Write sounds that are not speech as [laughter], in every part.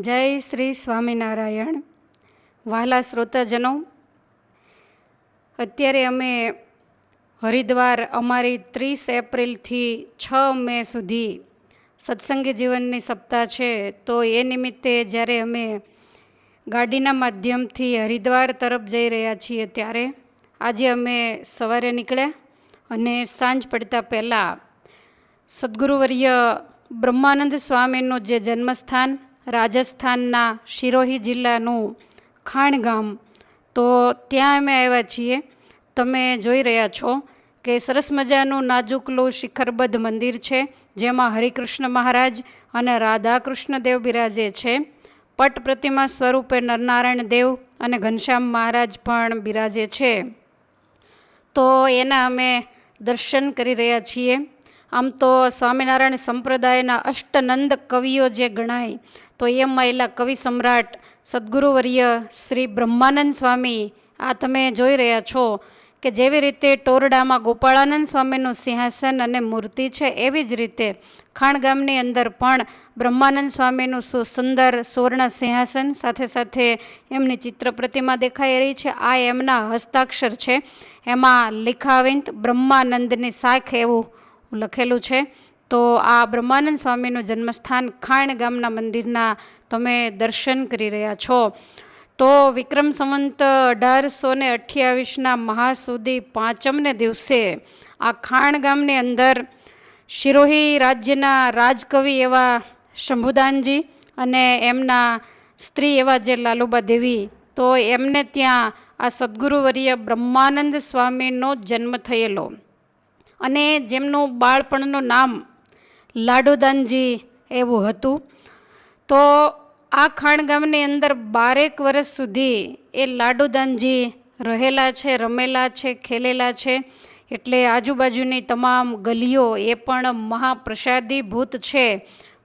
જય શ્રી સ્વામિનારાયણ. વહાલા શ્રોતાજનો, અત્યારે અમે હરિદ્વાર અમારી ત્રીસ એપ્રિલથી છ મે સુધી સત્સંગી જીવનની સપ્તાહ છે, તો એ નિમિત્તે જ્યારે અમે ગાડીના માધ્યમથી હરિદ્વાર તરફ જઈ રહ્યા છીએ ત્યારે આજે અમે સવારે નીકળ્યા અને સાંજ પડતા પહેલાં સદગુરુવર્ય બ્રહ્માનંદ સ્વામીનું જે જન્મસ્થાન રાજસ્થાનના શિરોહી જિલ્લાનું ખાણ ગામ. તો ત્યાં અમે આવ્યા છીએ. તમે જોઈ રહ્યા છો કે સરસ મજાનું નાજુકલું શિખરબદ્ધ મંદિર છે, જેમાં હરિકૃષ્ણ મહારાજ અને રાધા કૃષ્ણ દેવ બિરાજે છે. પટ પ્રતિમા સ્વરૂપે નરનારાયણ દેવ અને ઘનશ્યામ મહારાજ પણ બિરાજે છે. તો એના અમે દર્શન કરી રહ્યા છીએ. આમ તો સ્વામિનારાયણ સંપ્રદાયના અષ્ટનંદ કવિઓ જે ગણાય, તો એમાં એલા કવિ સમ્રાટ સદગુરુવર્ય શ્રી બ્રહ્માનંદ સ્વામી, આ તમે જોઈ રહ્યા છો કે જેવી રીતે ટોરડામાં ગોપાળાનંદ સ્વામીનું સિંહાસન અને મૂર્તિ છે, એવી જ રીતે ખાણ ગામની અંદર પણ બ્રહ્માનંદ સ્વામીનું સુ સુંદર સુવર્ણ સિંહાસન સાથે સાથે એમની ચિત્ર પ્રતિમા દેખાઈ રહી છે. આ એમના હસ્તાક્ષર છે. એમાં લિખાવિંત બ્રહ્માનંદની શાખ એવું લખેલું છે. તો આ બ્રહ્માનંદ સ્વામીનું જન્મસ્થાન ખાણ ગામના મંદિરના તમે દર્શન કરી રહ્યા છો. તો વિક્રમ સંવંત અઢારસો ને અઠ્યાવીસના મહાસુદી પાંચમને દિવસે આ ખાણ ગામની અંદર શિરોહી રાજ્યના રાજકવિ એવા શંભુદાનજી અને એમના સ્ત્રી એવા જે લાલુબા દેવી, તો એમને ત્યાં આ સદગુરુવર્ય બ્રહ્માનંદ સ્વામીનો જન્મ થયેલો. અને જેમનું બાળપણનું નામ લાડુદાનજી એવું હતું, તો આ ખાણ ગામની અંદર બારેક વર્ષ સુધી એ લાડુદાનજી રહેલા છે, રમેલા છે, ખેલેલા છે. એટલે આજુબાજુની તમામ ગલીઓ એ પણ મહાપ્રસાદી ભૂત છે.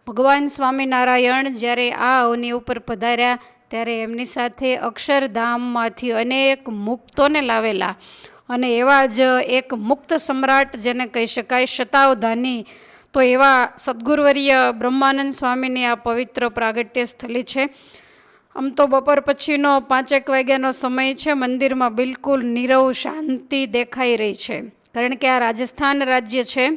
ભગવાન સ્વામિનારાયણ જ્યારે આ અવની ઉપર પધાર્યા, ત્યારે એમની સાથે અક્ષરધામમાંથી અનેક મુક્તોને લાવેલા. અને એવા જ એક મુક્ત સમ્રાટ જેને કહી શકાય શતાવધાની, તો એવા સદગુરુવર્ય બ્રહ્માનંદ સ્વામીની આ પવિત્ર પ્રાગટ્ય સ્થલી છે. આમ તો બપોર પછીનો પાંચેક વાગ્યાનો સમય છે, મંદિરમાં બિલકુલ નીરવ શાંતિ દેખાઈ રહી છે. કારણ કે આ રાજસ્થાન રાજ્ય છે.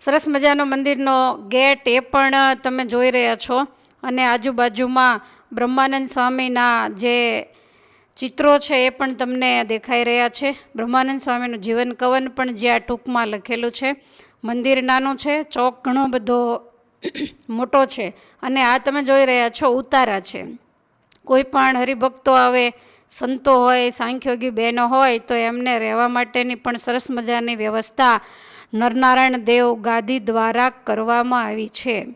સરસ મજાનો મંદિરનો ગેટ એ પણ તમે જોઈ રહ્યા છો. અને આજુબાજુમાં બ્રહ્માનંદ સ્વામીના જે ચિત્રો છે એ પણ તમને દેખાઈ રહ્યા છે. બ્રહ્માનંદ સ્વામીનું જીવન કવન પણ જ્યાં ટૂંકમાં લખેલું છે. મંદિર નાનું છે, ચોક ઘણો બધો [clears throat] મોટો છે અને આ તમે જોઈ રહ્યા છો ઉતારા છે. કોઈ પણ હરિભક્તો આવે, સંતો હોય, સાંખ્યોગી બહેનો હોય તો એમને રહેવા માટેની પણ સરસ મજાની વ્યવસ્થા નરનારાયણ દેવ ગાદી દ્વારા કરવામાં આવી છે.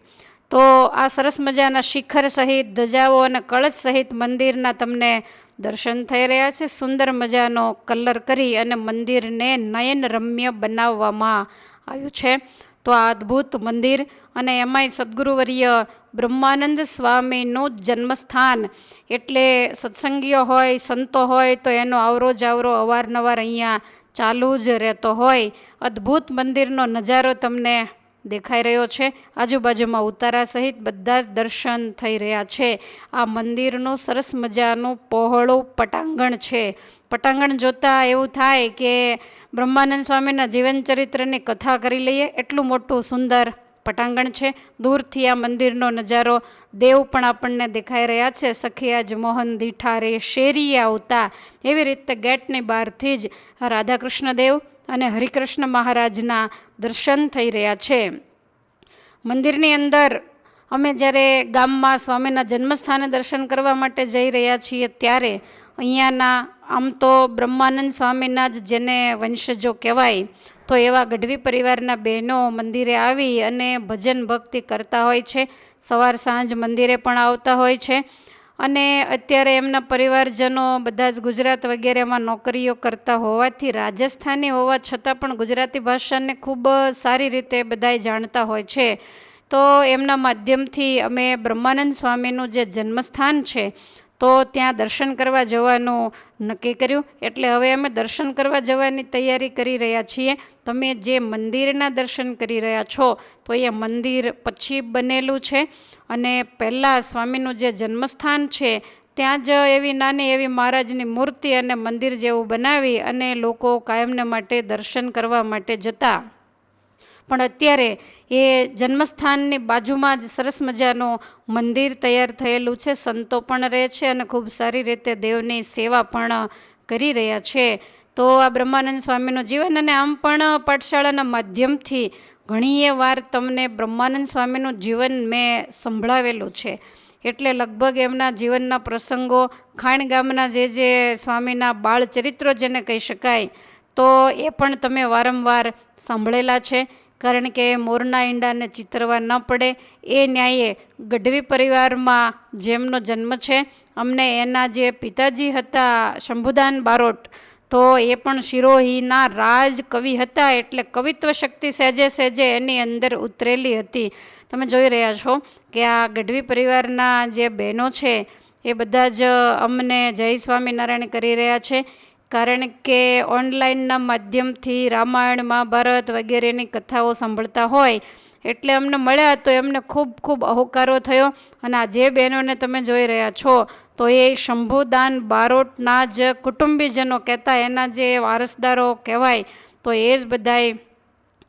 તો આ સરસ મજાના શિખર સહિત ધજાઓ અને કળશ સહિત મંદિરના તમને દર્શન થઈ રહ્યા છે. સુંદર મજાનો કલર કરી અને મંદિરને નયન રમ્ય બનાવવામાં આવ્યું છે. તો આ અદ્ભુત મંદિર અને એમાંય સદગુરુવર્ય બ્રહ્માનંદ સ્વામીનું જન્મસ્થાન. એટલે સત્સંગીઓ હોય, સંતો હોય, તો એનો આવરો જાવરો અવારનવાર અહીંયા ચાલુ જ રહેતો હોય. અદ્ભુત મંદિરનો નજારો તમને દેખાઈ રહ્યો છે. આજુબાજુમાં ઉતારા સહિત બધા જ દર્શન થઈ રહ્યા છે. આ મંદિરનું સરસ મજાનું પહોળું પટાંગણ છે. પટાંગણ જોતાં એવું થાય કે બ્રહ્માનંદ સ્વામીના જીવન ચરિત્રની કથા કરી લઈએ. એટલું મોટું સુંદર પટાંગણ છે. દૂરથી આ મંદિરનો નજારો દેવ પણ આપણને દેખાઈ રહ્યા છે. સખિયાજ મોહન દીઠારે શેરી આવતા. એવી રીતે ગેટની બહારથી જ રાધાકૃષ્ણ દેવ અને હરિકૃષ્ણ મહારાજના દર્શન થઈ રહ્યા છે. મંદિરની અંદર અમે જ્યારે ગામમાં સ્વામીના જન્મસ્થાને દર્શન કરવા માટે જઈ રહ્યા છીએ ત્યારે અહીંયાના આમ તો બ્રહ્માનંદ સ્વામીના જ જેને વંશજો કહેવાય, તો એવા ગઢવી પરિવારના બહેનો મંદિરે આવી અને ભજન ભક્તિ કરતા હોય છે. સવાર સાંજ મંદિરે પણ આવતા હોય છે. અને અત્યારે એમના પરિવારજનો બધા જ ગુજરાત વગેરેમાં નોકરીઓ કરતા હોવાથી રાજસ્થાની હોવા છતાં પણ ગુજરાતી ભાષાને ખૂબ સારી રીતે બધાય જાણતા હોય છે. તો એમના માધ્યમથી અમે બ્રહ્માનંદ સ્વામીનું જે જન્મસ્થાન છે, તો ત્યાં દર્શન કરવા જવાનું નક્કી કર્યું. એટલે હવે અમે દર્શન કરવા જવાની તૈયારી કરી રહ્યા છીએ. તમે જે મંદિરના દર્શન કરી રહ્યા છો, તો એ મંદિર પછી બનેલું છે. અને પહેલાં સ્વામીનું જે જન્મસ્થાન છે, ત્યાં જ એવી નાની એવી મહારાજની મૂર્તિ અને મંદિર જેવું બનાવી અને લોકો કાયમને માટે દર્શન કરવા માટે જતા. પણ અત્યારે એ જન્મસ્થાનની બાજુમાં જ સરસ મજાનું મંદિર તૈયાર થયેલું છે, સંતો પણ રહે છે અને ખૂબ સારી રીતે દેવની સેવા પણ કરી રહ્યા છે. તો આ બ્રહ્માનંદ સ્વામીનું જીવન અને આમ પણ પાઠશાળાના માધ્યમથી ઘણીએ વાર તમને બ્રહ્માનંદ સ્વામીનું જીવન મેં સંભળાવેલું છે. એટલે લગભગ એમના જીવનના પ્રસંગો, ખાણ ગામના જે જે સ્વામીના બાળચરિત્રો જેને કહી શકાય, તો એ પણ તમે વારંવાર સાંભળેલા છે. કારણ કે મોરના ઈંડાને ચિતરવા ન પડે, એ ન્યાયે ગઢવી પરિવારમાં જેમનો જન્મ છે, અમને એના જે પિતાજી હતા શંભુદાન બારોટ તો એ પણ શિરોહીના રાજ કવિ હતા એટલે કવિત્વ શક્તિ સહેજે સહેજે એની અંદર ઉતરેલી હતી. તમે જોઈ રહ્યા છો કે આ ગઢવી પરિવારના જે બહેનો છે, એ બધા જ અમને જય સ્વામિનારાયણ કરી રહ્યા છે. કારણ કે ઓનલાઈનના માધ્યમથી રામાયણ, મહાભારત વગેરેની કથાઓ સાંભળતા હોય એટલે અમને મળ્યા તો એમને ખૂબ ખૂબ અહોકારો થયો. અને આ જે બહેનોને તમે જોઈ રહ્યા છો, તો એ શંભુદાન બારોટના જ કુટુંબીજનો કહેતા એના જે વારસદારો કહેવાય, તો એ જ બધાય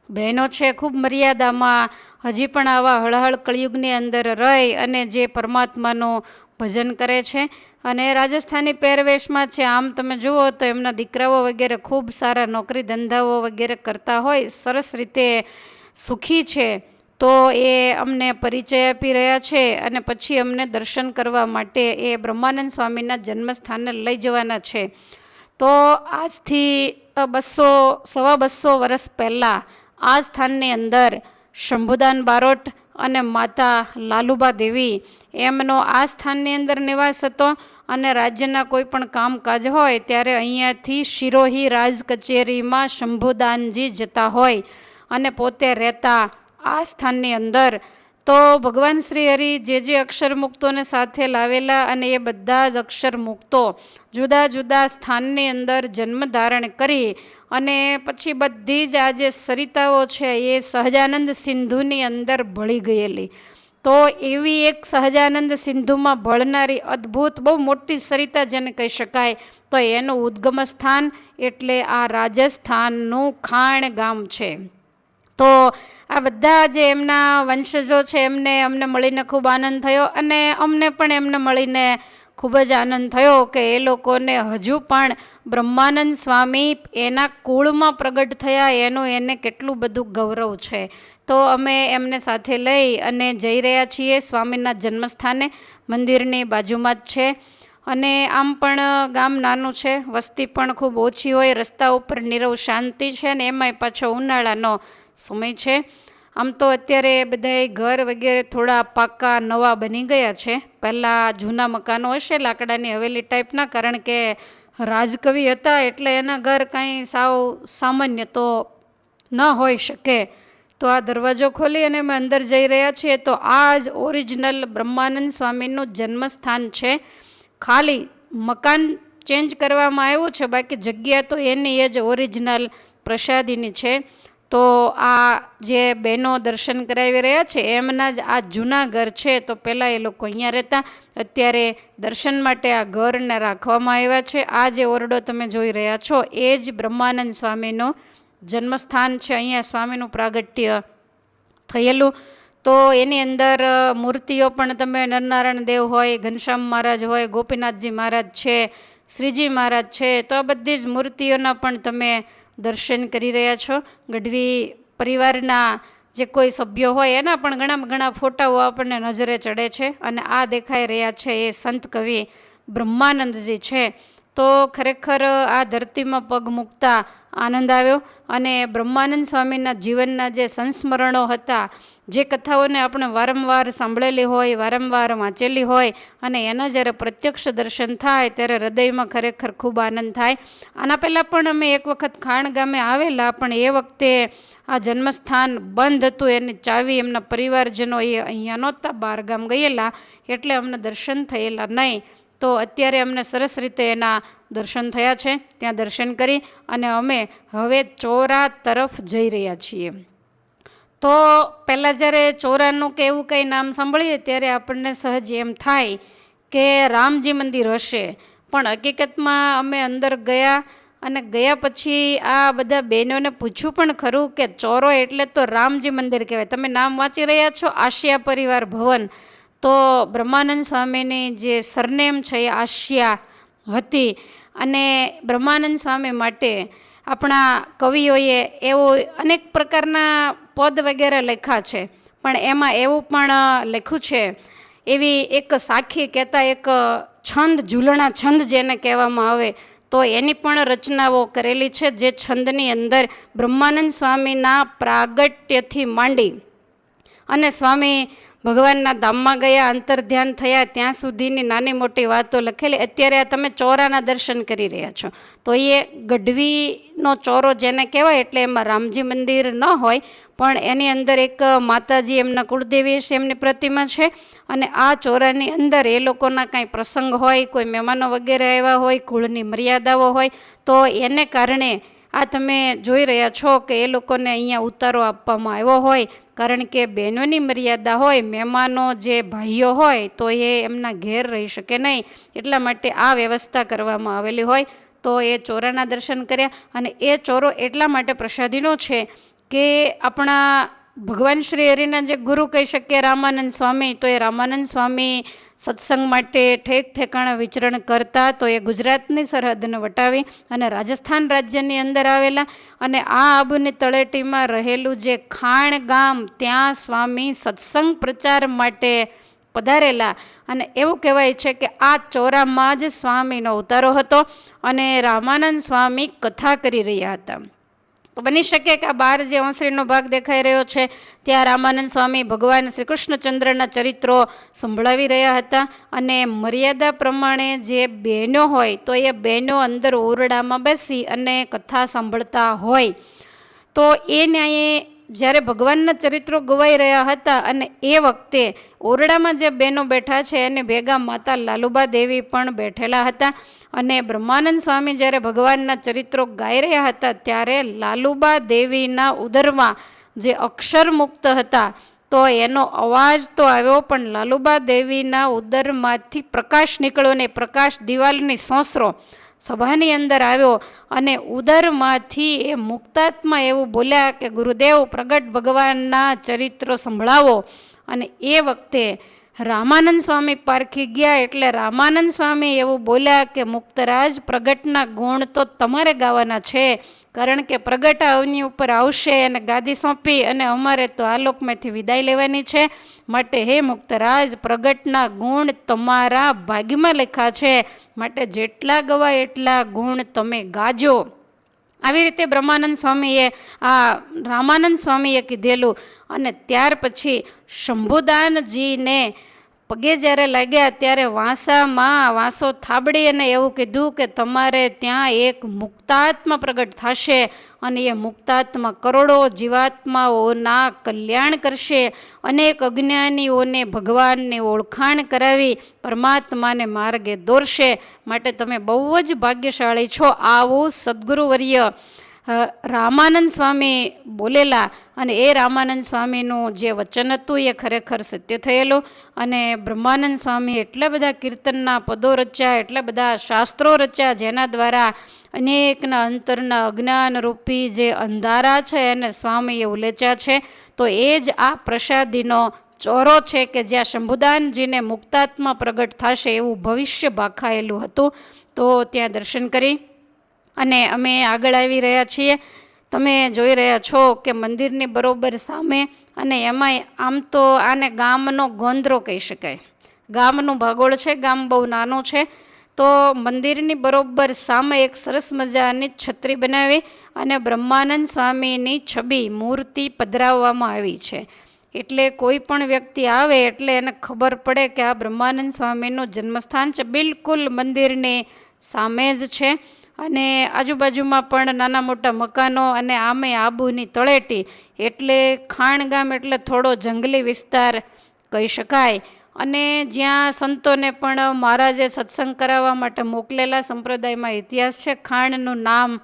બહેનો છે. ખૂબ મર્યાદામાં હજી પણ આવા હળહળ કળિયુગની અંદર રહી અને જે પરમાત્માનું ભજન કરે છે. અને રાજસ્થાની પહેરવેશમાં છે, આમ તમે જુઓ તો એમના દીકરાઓ વગેરે ખૂબ સારા નોકરી ધંધાઓ વગેરે કરતા હોય. સરસ રીતે સુખી છે, તો એ અમને પરિચય આપી રહ્યા છે અને પછી અમને દર્શન કરવા માટે એ બ્રહ્માનંદ સ્વામીના જન્મસ્થાને લઈ જવાના છે. તો આજથી બસો સવા બસો વર્ષ પહેલાં આ સ્થાનની અંદર શંભુદાન બારોટ અને માતા લાલુબા દેવી એમનો આ સ્થાનની અંદર નિવાસ હતો અને રાજ્યના કોઈ પણ કામકાજ હોય ત્યારે અહીંયાથી શિરોહી રાજ કચેરીમાં શંભુદાનજી જતા હોય. અને પોતે રહેતા આ સ્થાનની અંદર તો ભગવાન શ્રી હરિ જે જે અક્ષર મુક્તોને સાથે લાવેલા અને એ બધા જ અક્ષર મુક્તો જુદા જુદા સ્થાનની અંદર જન્મ ધારણ કરી અને પછી બધી જ આ જે સરિતાઓ છે એ સહજાનંદ સિંધુની અંદર ભળી ગયેલી. તો એવી એક સહજાનંદ સિંધુમાં ભળનારી અદ્ભુત બહુ મોટી સરિતા જેને કહી શકાય તો એનું ઉદ્ગમ સ્થાન એટલે આ રાજસ્થાનનું ખાણ ગામ છે. તો આ બધા જે એમના વંશજો છે, એમને અમને મળીને ખૂબ આનંદ થયો અને અમને પણ એમને મળીને ખૂબ જ આનંદ થયો કે એ લોકોને હજુ પણ બ્રહ્માનંદ સ્વામી એના કુળમાં પ્રગટ થયા, એનું એને કેટલું બધું ગૌરવ છે. તો અમે એમને સાથે લઈ અને જઈ રહ્યા છીએ સ્વામીના જન્મસ્થાને, મંદિરની બાજુમાં જ છે. અને આમ પણ ગામ નાનું છે, વસ્તી પણ ખૂબ ઓછી હોય, રસ્તા ઉપર નીરવ શાંતિ છે ને એમાંય પાછો ઉનાળાનો સમય છે. આમ તો અત્યારે બધાએ ઘર વગેરે થોડા પાકા નવા બની ગયા છે. પહેલાં જૂના મકાનો હશે, લાકડાની હવેલી ટાઈપના કારણ કે રાજકવિ હતા એટલે એના ઘર કાંઈ સાવ સામાન્ય તો ન હોઈ શકે. તો આ દરવાજો ખોલી અને અમે અંદર જઈ રહ્યા છીએ, તો આ જ ઓરિજિનલ બ્રહ્માનંદ સ્વામીનું જન્મસ્થાન છે. ખાલી મકાન ચેન્જ કરવામાં આવ્યું છે, બાકી જગ્યા તો એની એ જ ઓરિજિનલ પ્રસાદીની છે. તો આ જે બહેનો દર્શન કરાવી રહ્યા છે, એમના જ આ જૂના ઘર છે, તો પહેલાં એ લોકો અહીંયા રહેતા. અત્યારે દર્શન માટે આ ઘરને રાખવામાં આવ્યા છે. આ જે ઓરડો તમે જોઈ રહ્યા છો, એ જ બ્રહ્માનંદ સ્વામીનો જન્મસ્થાન છે. અહીંયા સ્વામીનું પ્રાગટ્ય થયેલું. તો એની અંદર મૂર્તિઓ પણ તમે નરનારાયણ દેવ હોય, ઘનશ્યામ મહારાજ હોય, ગોપીનાથજી મહારાજ છે, શ્રીજી મહારાજ છે, તો આ બધી જ મૂર્તિઓના પણ તમે દર્શન કરી રહ્યા છો. ગઢવી પરિવારના જે કોઈ સભ્યો હોય એના પણ ઘણા ઘણા ફોટાઓ આપણને નજરે ચડે છે અને આ દેખાઈ રહ્યા છે એ સંત કવિ બ્રહ્માનંદજી છે. તો ખરેખર આ ધરતીમાં પગ મૂકતા આનંદ આવ્યો અને બ્રહ્માનંદ સ્વામીના જીવનના જે સંસ્મરણો હતા જે કથાઓને આપણે વારંવાર સાંભળેલી હોય, વારંવાર વાંચેલી હોય અને એના જ્યારે પ્રત્યક્ષ દર્શન થાય ત્યારે હૃદયમાં ખરેખર ખૂબ આનંદ થાય. આના પહેલાં પણ અમે એક વખત ખાણ ગામે આવેલા, પણ એ વખતે આ જન્મસ્થાન બંધ હતું. એની ચાવી એમના પરિવારજનો એ અહીંયા નહોતા બહાર ગામ ગયેલા, એટલે અમને દર્શન થયેલા નહીં. તો અત્યારે અમને સરસ રીતે એના દર્શન થયા છે. ત્યાં દર્શન કરી અને અમે હવે ચોરા તરફ જઈ રહ્યા છીએ. તો પહેલાં જ્યારે ચોરાનું કે એવું કંઈ નામ સાંભળીએ, ત્યારે આપણને સહજ એમ થાય કે રામજી મંદિર હશે. પણ હકીકતમાં અમે અંદર ગયા અને ગયા પછી આ બધા બહેનોને પૂછ્યું પણ ખરું કે ચોરો એટલે તો રામજી મંદિર કહેવાય. તમે નામ વાંચી રહ્યા છો? આશિયા પરિવાર ભવન. તો બ્રહ્માનંદ સ્વામીની જે સરનેમ છે એ આશિયા હતી. અને બ્રહ્માનંદ સ્વામી માટે આપણા કવિઓએ એવો અનેક પ્રકારના પદ વગેરે લખ્યા છે. પણ એમાં એવું પણ લખ્યું છે, એવી એક સાખી કહેતા એક છંદ, ઝૂલણા છંદ જેને કહેવામાં આવે, તો એની પણ રચનાઓ કરેલી છે, જે છંદની અંદર બ્રહ્માનંદ સ્વામીના પ્રાગટ્યથી માંડી. અને સ્વામી ભગવાનના ધામમાં ગયા અંતર ધ્યાન થયા, ત્યાં સુધીની નાની મોટી વાતો લખેલી. અત્યારે આ તમે ચોરાના દર્શન કરી રહ્યા છો. તો એ ગઢવીનો ચોરો જેને કહેવાય, એટલે એમાં રામજી મંદિર ન હોય, પણ એની અંદર એક માતાજી એમના કુળદેવી છે, એમની પ્રતિમા છે. અને આ ચોરાની અંદર એ લોકોના કાંઈ પ્રસંગ હોય, કોઈ મહેમાનો વગેરે આવ્યા હોય, કુળની મર્યાદાઓ હોય, તો એને કારણે આ તમે જોઈ રહ્યા છો કે એ લોકોને અહીંયા ઉતારો આપવામાં આવ્યો હોય, કારણ કે બહેનોની મર્યાદા હોય, મહેમાનો જે ભાઈઓ હોય, તો એ એમના ઘેર રહી શકે નહીં. એટલા માટે આ વ્યવસ્થા કરવામાં આવેલી હોય. તો એ ચોરાના દર્શન કર્યા અને એ ચોરો એટલા માટે પ્રસાદીનો છે કે આપણા ભગવાન શ્રી હરિના જે ગુરુ કહી શકીએ, રામાનંદ સ્વામી, તો એ રામાનંદ સ્વામી સત્સંગ માટે ઠેક ઠેકાણા વિચરણ કરતા, તો એ ગુજરાતની સરહદને વટાવી અને રાજસ્થાન રાજ્યની અંદર આવેલા અને આ આબુની તળેટીમાં રહેલું જે ખાણ ગામ, ત્યાં સ્વામી સત્સંગ પ્રચાર માટે પધારેલા. અને એવું કહેવાય છે કે આ ચોરામાં જ સ્વામીનો ઉતારો હતો અને રામાનંદ સ્વામી કથા કરી રહ્યા હતા. તો બની શકે કે આ બાર જે ઓસરીનો ભાગ દેખાઈ રહ્યો છે, ત્યાં રામાનંદ સ્વામી ભગવાન શ્રી કૃષ્ણચંદ્રના ચરિત્રો સંભળાવી રહ્યા હતા અને મર્યાદા પ્રમાણે જે બહેનો હોય, તો એ બહેનો અંદર ઓરડામાં બેસી અને કથા સાંભળતા હોય. તો એ ન્યાયે જ્યારે ભગવાનના ચરિત્રો ગવાઈ રહ્યા હતા અને એ વખતે ઓરડામાં જે બહેનો બેઠા છે એને ભેગા માતા લાલુબા દેવી પણ બેઠેલા હતા અને બ્રહ્માનંદ સ્વામી જ્યારે ભગવાનના ચરિત્રો ગાઈ રહ્યા હતા ત્યારે લાલુબા દેવીના ઉદરમાં જે અક્ષર મુક્ત હતા, તો એનો અવાજ તો આવ્યો પણ લાલુબા દેવીના ઉદરમાંથી પ્રકાશ નીકળ્યો ને પ્રકાશ દિવાલની સોસરો સભાની અંદર આવ્યો અને ઉદરમાંથી એ મુક્તાત્મા એવું બોલ્યા કે, ગુરુદેવ, પ્રગટ ભગવાનના ચરિત્રો સંભળાવો. અને એ વખતે રામાનંદ સ્વામી પારખી ગયા એટલે રામાનંદ સ્વામી એવું બોલ્યા કે, મુક્તરાજ, પ્રગટના ગુણ તો તમારે ગાવાના છે, કારણ કે પ્રગટ અવની ઉપર આવશે અને ગાદી સોંપી અને અમારે તો આલોકમાંથી વિદાય લેવાની છે. માટે હે મુક્તરાજ, પ્રગટના ગુણ તમારા ભાગ્યમાં લખા છે. માટે જેટલા ગવાય એટલા ગુણ તમે ગાજો. આવી રીતે બ્રહ્માનંદ સ્વામીએ આ રામાનંદ સ્વામીએ કીધેલું અને ત્યાર પછી શંભુદાનજીને પગે જ્યારે લાગ્યા ત્યારે વાંસામાં વાંસો થાબડી અને એવું કીધું કે તમારે ત્યાં એક મુક્તાત્મા પ્રગટ થશે અને એ મુક્તાત્મા કરોડો જીવાત્માઓના કલ્યાણ કરશે. અનેક અજ્ઞાનીઓને ભગવાનની ઓળખાણ કરાવી પરમાત્માને માર્ગે દોરશે. માટે તમે બહુ જ ભાગ્યશાળી છો. આવું સદગુરુવર્ય રામાનંદ સ્વામી બોલેલા અને એ રામાનંદ સ્વામીનું જે વચન હતું એ ખરેખર સત્ય થયેલું અને બ્રહ્માનંદ સ્વામી એટલા બધા કીર્તનના પદો રચ્યા, એટલા બધા શાસ્ત્રો રચ્યા, જેના દ્વારા અનેકના અંતરના અજ્ઞાન રૂપી જે અંધારા છે એને સ્વામીએ ઉલેચ્યા છે. તો એ જ આ પ્રસાદીનો ચોરો છે કે જ્યાં શંભુદાનજીને મુક્તાત્મા પ્રગટ થશે એવું ભવિષ્ય ભાખાયેલું હતું. તો ત્યાં દર્શન કરી. અને અમે આગળ આવી રહ્યા છીએ. તમે જોઈ રહ્યા છો કે મંદિરની બરોબર સામે અને એમાંય આમ તો આને ગામનો ગોંદરો કહી શકાય. ગામનું ભાગોળ છે, ગામ બહુ નાનું છે. તો મંદિરની બરોબર સામે એક સરસ મજાની છત્રી બનાવી અને બ્રહ્માનંદ સ્વામીની છબી, મૂર્તિ પધરાવવામાં આવી છે. એટલે કોઈ પણ વ્યક્તિ આવે એટલે એને ખબર પડે કે આ બ્રહ્માનંદ સ્વામીનું જન્મસ્થાન છે. બિલકુલ મંદિરની સામે જ છે. અને આજુબાજુમાં પણ નાના મોટા મકાનો અને આમે આબુની તળેટી એટલે ખાણ ગામ એટલે થોડો જંગલી વિસ્તાર કહી શકાય. અને જ્યાં સંતોને પણ મહારાજે સત્સંગ કરાવવા માટે મોકલેલા સંપ્રદાયમાં ઇતિહાસ છે, ખાણનું નામ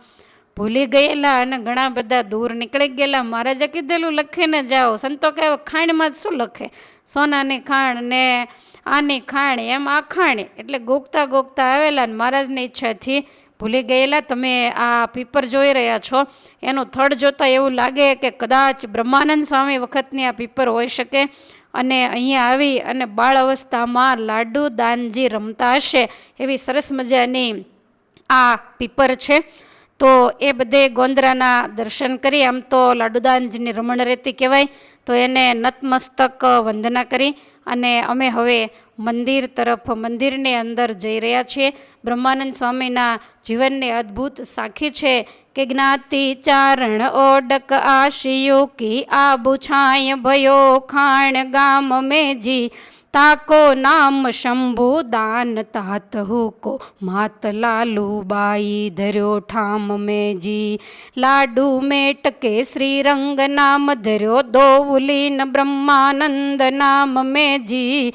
ભૂલી ગયેલા અને ઘણા બધા દૂર નીકળી ગયેલા. મહારાજે કીધેલું લખીને જાઓ. સંતો કહે જ શું લખે? સોનાની ખાણ ને આની ખાણ, એમ આ ખાણ. એટલે ગોગતા ગોગતા આવેલા ને મહારાજની ઈચ્છાથી ભૂલી ગયેલા. તમે આ પીપર જોઈ રહ્યા છો. એનું થડ જોતાં એવું લાગે કે કદાચ બ્રહ્માનંદ સ્વામી વખતની આ પીપર હોઈ શકે. અને અહીંયા આવી અને બાળ અવસ્થામાં લાડુ દાનજી રમતા હશે એવી સરસ મજાની આ પીપર છે. તો એ બધે ગોંદરાના દર્શન કરી. આમ તો લાડુદાનજીની રમણ રહેતી કહેવાય. તો એને નતમસ્તક વંદના કરી. અને અમે હવે મંદિર તરફ, મંદિરની અંદર જઈ રહ્યા છીએ. બ્રહ્માનંદ સ્વામીના જીવનની અદ્ભુત સાખી છે કે જ્ઞાતિ ચારણ ઓડક આશિયો કી આબુ છાય ભયો ખાણ ગામ મેજી. તાકો નામ શંભુ દાન તાત હુકો. માત લાલુ બાઈ ધર્યો ઠામ મેજી. લાડુ મેટકે શ્રીરંગ નામ ધર્યો દોવલીન બ્રહ્માનંદ નામ મેજી.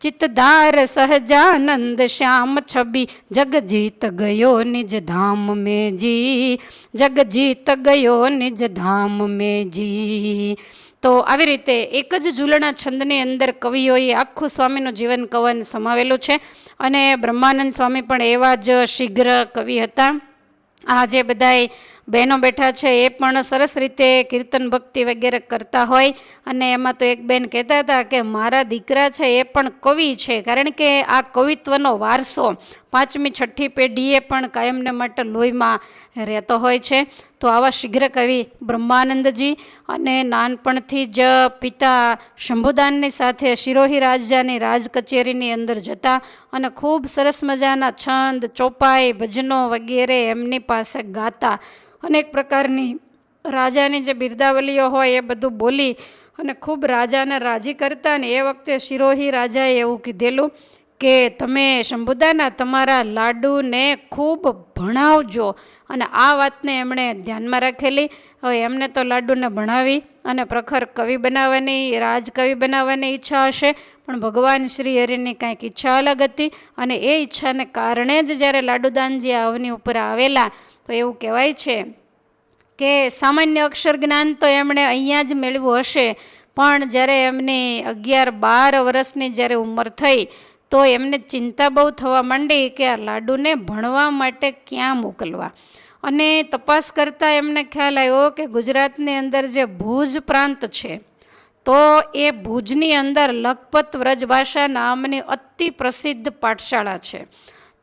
ચિતધાર સહજાનંદ શ્યામ છબી. જગજીત ગયો નિજ ધામ મેજી. જગજીત ગયો નિજ ધામ મેજી. તો આવી રીતે એક જ ઝૂલણા છંદની અંદર કવિઓએ આખું સ્વામીનું જીવન કવન સમાવેલું છે. અને બ્રહ્માનંદ સ્વામી પણ એવા જ શીઘ્ર કવિ હતા. આ જે બધાય બહેનો બેઠા છે એ પણ સરસ રીતે કીર્તન ભક્તિ વગેરે કરતા હોય. અને એમાં તો એક બેન કહેતા હતા કે મારા દીકરા છે એ પણ કવિ છે. કારણ કે આ કવિત્વનો વારસો પાંચમી છઠ્ઠી પેઢીએ પણ કાયમને માટે લોહીમાં રહેતો હોય છે. તો આવા શીઘ્ર કવિ બ્રહ્માનંદજી અને નાનપણથી જ પિતા શંભુદાનની સાથે શિરોહી રાજાની રાજ કચેરીની અંદર જતા અને ખૂબ સરસ મજાના છંદ, ચોપાઈ, ભજનો વગેરે એમની પાસે ગાતા. અનેક પ્રકારની રાજાની જે બિરદાવલીઓ હોય એ બધું બોલી અને ખૂબ રાજાને રાજી કરતા ને એ વખતે શિરોહી રાજાએ એવું કીધેલું કે તમે શંભુદાના તમારા લાડુને ખૂબ ભણાવજો. અને આ વાતને એમણે ધ્યાનમાં રાખેલી. હવે એમને તો લાડુને ભણાવી અને પ્રખર કવિ બનાવવાની, રાજકવિ બનાવવાની ઈચ્છા હશે. પણ ભગવાન શ્રી હરિની કાંઈક ઈચ્છા અલગ હતી અને એ ઈચ્છાને કારણે જ જ્યારે લાડુદાનજી આવની ઉપર આવેલા તો એવું કહેવાય છે કે સામાન્ય અક્ષર જ્ઞાન તો એમણે અહીંયા જ મેળવ્યું હશે, પણ જ્યારે એમની અગિયાર બાર વર્ષની જ્યારે ઉંમર થઈ, તો એમને ચિંતા બહુ થવા માંડી કે આ લાડુને ભણવા માટે ક્યાં મોકલવા? અને તપાસ કરતાં એમને ખ્યાલ આવ્યો કે ગુજરાતની અંદર જે ભુજ પ્રાંત છે, તો એ ભુજની અંદર લખપત વ્રજભાષા નામની અતિ પ્રસિદ્ધ પાઠશાળા છે.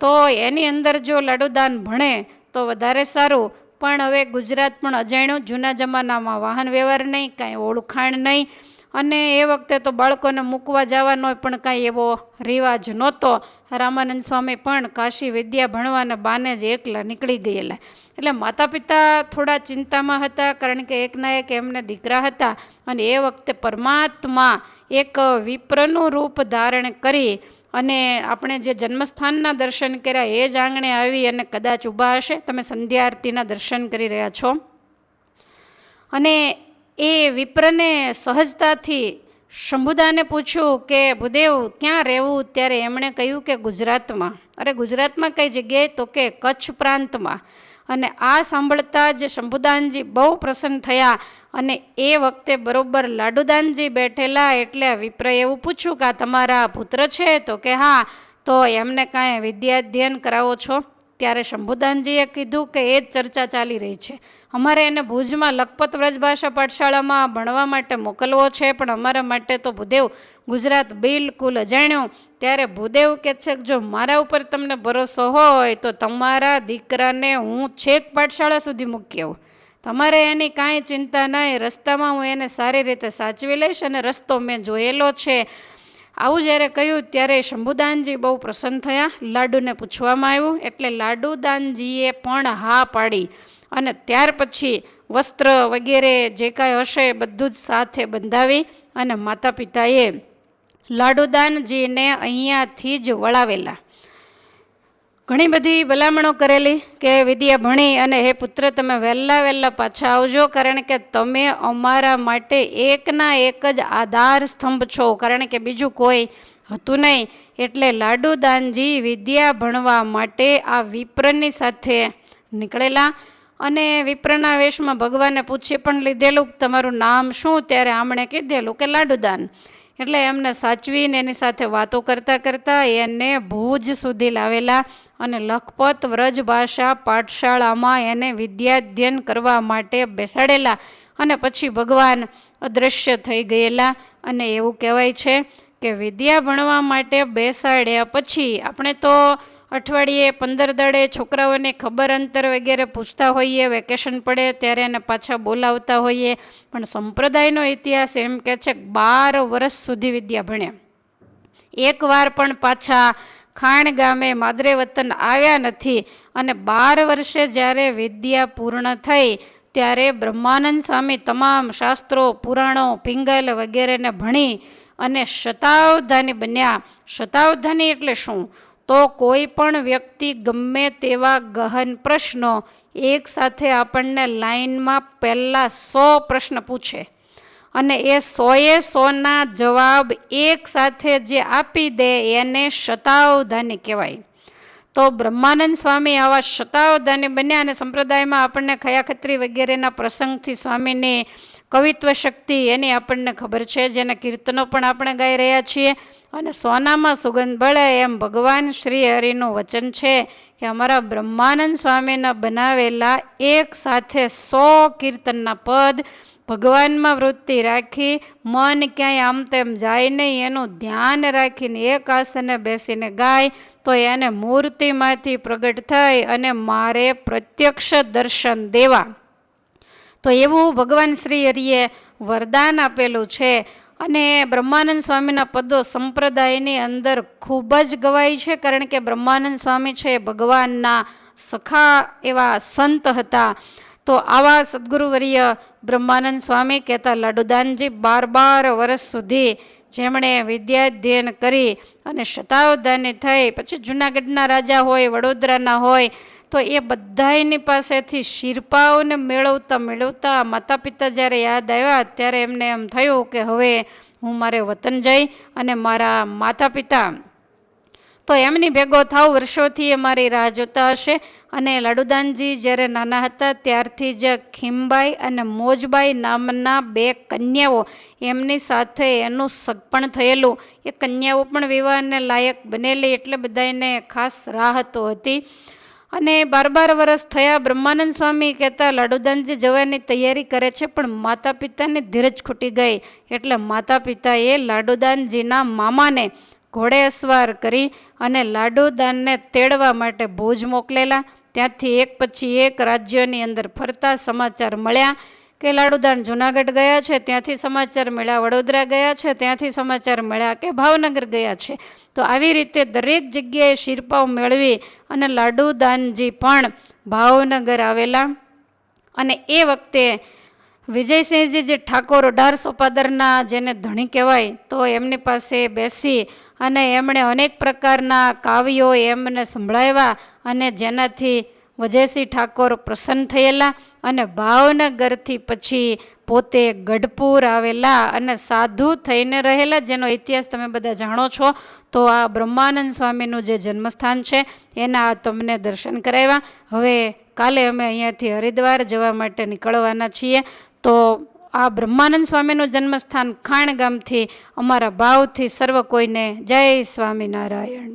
તો એની અંદર જો લાડુદાન ભણે તો વધારે સારું. પણ હવે ગુજરાત પણ અજાણ્યું, જૂના જમાનામાં વાહન વ્યવહાર નહીં, કાંઈ ઓળખાણ નહીં. અને એ વખતે તો બાળકોને મૂકવા જવાનો પણ કાંઈ એવો રિવાજ નહોતો. રામાનંદ સ્વામી પણ કાશી વિદ્યા ભણવાના બાને જ એકલા નીકળી ગયેલા. એટલે માતા પિતા થોડા ચિંતામાં હતા, કારણ કે એકના એક એમને દીકરા હતા. અને એ વખતે પરમાત્મા એક વિપ્રનું રૂપ ધારણ કરી અને આપણે જે જન્મસ્થાનના દર્શન કર્યા એ જ આંગણે આવી અને કદાચ ઊભા હશે. તમે સંધ્યા આરતીના દર્શન કરી રહ્યા છો. અને એ વિપ્રને સહજતાથી શંભુદાને પૂછ્યું કે, ભૂદેવ, ક્યાં રહેવું? ત્યારે એમણે કહ્યું કે, ગુજરાતમાં. અરે, ગુજરાતમાં કઈ જગ્યાએ? તો કે, કચ્છ પ્રાંતમાં. અને આ સાંભળતા જ શંભુદાનજી બહુ પ્રસન્ન થયા અને એ વખતે બરોબર લાડુદાનજી બેઠેલા એટલે વિપ્રએ એવું પૂછ્યું કે આ તમારા પુત્ર છે? તો કે હા, તો એમને કાંઈ વિદ્યાધ્યયન કરાવો છો? ત્યારે શંભુદાનજીએ કીધું કે એ જ ચર્ચા ચાલી રહી છે. અમારે એને ભુજમાં લખપત વ્રજભાષા પાઠશાળામાં ભણવા માટે મોકલવો છે, પણ અમારા માટે તો ભૂદેવ ગુજરાત બિલકુલ અજાણ્યો. ત્યારે ભૂદેવ કે છે જો મારા ઉપર તમને ભરોસો હોય, તો તમારા દીકરાને હું છેક પાઠશાળા સુધી મૂકી આવું. તમારે એની કાંઈ ચિંતા નહીં રસ્તામાં હું એને સારી રીતે સાચવી લઈશ અને રસ્તો મેં જોયેલો છે. આવું જ્યારે કહ્યું ત્યારે શંભુદાનજી બહુ પ્રસન્ન થયા. લાડુને પૂછવામાં આવ્યું, એટલે લાડુદાનજીએ પણ હા પાડી અને ત્યાર પછી વસ્ત્ર વગેરે જે કાંઈ હશે બધું જ સાથે બંધાવી અને માતા પિતાએ લાડુદાનજીને અહીંયાથી જ વળાવેલા. ઘણી બધી ભલામણો કરેલી કે વિદ્યા ભણી અને હે પુત્ર, તમે વહેલા વહેલા પાછા આવજો, કારણ કે તમે અમારા માટે એકના એક જ આધાર સ્તંભ છો, કારણ કે બીજું કોઈ હતું નહીં. એટલે લાડુદાનજી વિદ્યા ભણવા માટે આ વિપ્રની સાથે નીકળેલા અને વિપ્રના વેશમાં ભગવાને પૂછી પણ લીધેલું, તમારું નામ શું? ત્યારે આમણે કીધેલું કે લાડુદાન. એટલે એમને સાચવીને એની સાથે વાતો કરતાં કરતાં એને ભુજ સુધી લાવેલા અને લખપત વ્રજ ભાષા પાઠશાળામાં એને વિદ્યાધ્યન કરવા માટે બેસાડેલા અને પછી ભગવાન અદૃશ્ય થઈ ગયેલા. અને એવું કહેવાય છે કે વિદ્યા ભણવા માટે બેસાડ્યા પછી આપણે તો અઠવાડિયે પંદર દાડે છોકરાઓને ખબર અંતર વગેરે પૂછતા હોઈએ, વેકેશન પડે ત્યારે એને પાછા બોલાવતા હોઈએ. પણ સંપ્રદાયનો ઇતિહાસ એમ કે છે બાર વર્ષ સુધી વિદ્યા ભણ્યા. એકવાર પણ પાછા ખાણ ગામે માદરે વતન આવ્યા નથી અને બાર વર્ષે જ્યારે વિદ્યા પૂર્ણ થઈ ત્યારે બ્રહ્માનંદ સ્વામી તમામ શાસ્ત્રો, પુરાણો, પિંગલ વગેરેને ભણી અને શતાવધાની બન્યા. શતાવધાની એટલે શું? તો કોઈ પણ વ્યક્તિ ગમે તેવા ગહન પ્રશ્નો એકસાથે આપણને લાઈનમાં પહેલાં સો પ્રશ્ન પૂછે. અને એ સોએ સોના જવાબ એક સાથે જે આપી દે એને શતાવધાની કહેવાય. તો બ્રહ્માનંદ સ્વામી આવા શતાવધાની બન્યા અને સંપ્રદાયમાં આપણને ખયાખત્રી વગેરેના પ્રસંગથી સ્વામીની કવિત્વ શક્તિ એની આપણને ખબર છે, જેના કીર્તનો પણ આપણે ગાઈ રહ્યા છીએ. અને સોનામાં સુગંધ બળે એમ ભગવાન શ્રી હરિનું વચન છે કે અમારા બ્રહ્માનંદ સ્વામીના બનાવેલા એક સાથે સો કીર્તનના પદ ભગવાનમાં વૃત્તિ રાખી, મન ક્યાંય આમ તેમ જાય નહીં, એનું ધ્યાન રાખીને એક આસને બેસીને ગાય, તો એને મૂર્તિમાંથી પ્રગટ થઈ અને મારે પ્રત્યક્ષ દર્શન દેવા. તો એવું ભગવાન શ્રી હરિએ વરદાન આપેલું છે અને બ્રહ્માનંદ સ્વામીના પદો સંપ્રદાયની અંદર ખૂબ જ ગવાય છે, કારણ કે બ્રહ્માનંદ સ્વામી છે ભગવાનના સખા એવા સંત હતા. તો આવા સદગુરુવર્ય બ્રહ્માનંદ સ્વામી કહેતા, લાડુદાનજી, બાર બાર વર્ષ સુધી જેમણે વિદ્યાધ્યયન કરી અને શતાવધાની થઈ, પછી જૂનાગઢના રાજા હોય, વડોદરાના હોય, તો એ બધાયની પાસેથી શિરપાઓને મેળવતા મેળવતા માતા પિતા જ્યારે યાદ આવ્યા, ત્યારે એમને એમ થયું કે હવે હું મારે વતન જઈ અને મારા માતા પિતા તો એમની ભેગો થાવ વર્ષોથી એ મારી રાહ જોતા હશે. અને લાડુદાનજી જ્યારે નાના હતા ત્યારથી જ ખીમબાઈ અને મોજબાઈ નામના બે કન્યાઓ એમની સાથે એનું સગપણ થયેલું. એ કન્યાઓ પણ વિવાહને લાયક બનેલી એટલે બધા એને ખાસ રાહતો હતી. અને બાર બાર વર્ષ થયા બ્રહ્માનંદ સ્વામી કહેતા, લાડુદાનજી જવાની તૈયારી કરે છે, પણ માતા પિતાની ધીરજ ખૂટી ગઈ. એટલે માતા પિતાએ લાડુદાનજીના મામાને ઘોડે અસવાર કરી અને લાડુદાનને તેડવા માટે ભુજ મોકલેલા. ત્યાંથી એક પછી એક રાજ્યની અંદર ફરતા સમાચાર મળ્યા કે લાડુદાન જુનાગઢ ગયા છે, ત્યાંથી સમાચાર મળ્યા વડોદરા ગયા છે, ત્યાંથી સમાચાર મળ્યા કે ભાવનગર ગયા છે. તો આવી રીતે દરેક જગ્યાએ શિરપાવ મેળવી અને લાડુદાનજી પણ ભાવનગર આવેલા. અને એ વખતે વિજયસિંહજી જે ઠાકોર અઢારસો પાદરના જેને ધણી કહેવાય, તો એમની પાસે બેસી અને એમણે અનેક પ્રકારના કાવ્યો એમને સંભળાવ્યા અને જેનાથી વજયસિંહ ઠાકોર પ્રસન્ન થયેલા અને ભાવનગરથી પછી પોતે ગઢપુર આવેલા અને સાધુ થઈને રહેલા, જેનો ઇતિહાસ તમે બધા જાણો છો, તો આ બ્રહ્માનંદ સ્વામીનું જે જન્મસ્થાન છે, એના તમને દર્શન કરાવ્યા. હવે કાલે અમે અહીંયાથી હરિદ્વાર જવા માટે નીકળવાના છીએ. તો આ બ્રહ્માનંદ સ્વામીનું જન્મસ્થાન ખાણ ગામથી અમારા ભાવથી સર્વ કોઈને જય સ્વામિનારાયણ.